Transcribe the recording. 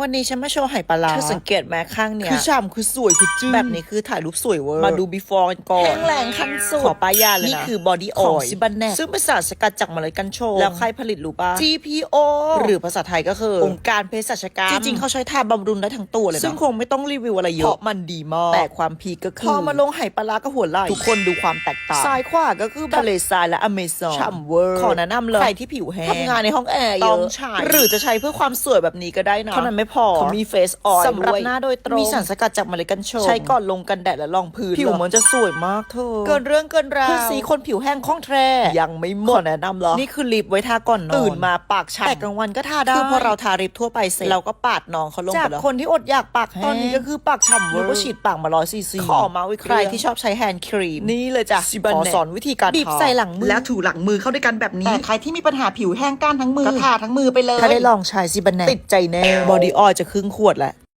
วันนี้ฉันมาโชว์ไหปลาร้าเธอสังเกตไหมข้างเนี้ยคือฉ่ำคือสวยคือจึ้งแบบนี้คือถ่ายรูปสวยเวอร์มาดู before กันก่อนแห้งแรงขั้นสุดขอป้ายยาเลยนะ นี่คือบอดี้ขอองอยซิบันแนกซึ่งเป็นสารสกัดจากเมล็ดกัญชงแล้วใครผลิตรู้ป่ะ GPO หรือภาษาไทยก็คือ องค์การเภสัชกรรม จริงๆ เขาใช้ทาบำรุงได้ทั้งตัวเลยนะซึ่งคงไม่ต้องรีวิวอะไรเยเพอะราะมันดีมากแต่ความพีคก็คือพอมาลงไหปลาร้าก็หัวไหล่ทุกคนดูความแตกต่างซ้ายขวาก็คือแบบทะเลทรายและอเมซอนฉ่ำเวอร์ขอแนะนำเลยใครที่ผิวแห้งทำงานในห้องแอร์เยต้อะองใช้หรือจะใช้เพื่อความสวยแบบนี้ก็ได้นะเท่านั้นไม่พอเขามีเฟสออยล์สำหรับด้วยหน้าโดยตรง มีสารสกัดจากเมล็ดกัญชง ใช้ก่อนลงกันแดดและรองพื้น ผิวเหรอมันจะสวยมากเธอ เกินเรื่องเกินราวเพื่อสีคนผิวแห้งคล่องแคล่ยังไม่หมขอดแนะนำเหรอ นี่คือลิปไว้ทาก่อนนอน ตื่นมาปากฉ่ำแต่กลางวันก็ทาได้ คือพอเราทาลิปทั่วไปเสร็จเราก็ปาดน้องเขาลงจากไปแล้วคนที่อดอยากปากแห้งตอนนี้ก็คือปากฉ่ำเวนึอกว่าร์ฉีดปากมาร้อยซีซีขอมาไว้ใครที่ชอบใช้แฮนด์ครีมนี่เลยจ้ะซิบันขอแนกสอนวิธีการบีบทาใส่หลังมือแล้วถูหลังมือเข้าด้วยกันแบบนี้แต่ใครที่มีปัญหาผิวแห้งก้านทั้งมือก็ทาทั้งมือไปเลยถ้าได้ลองใช้ซิบันแนกติดใจแน่บอดี้ออยจะครึ่งขวดแหละ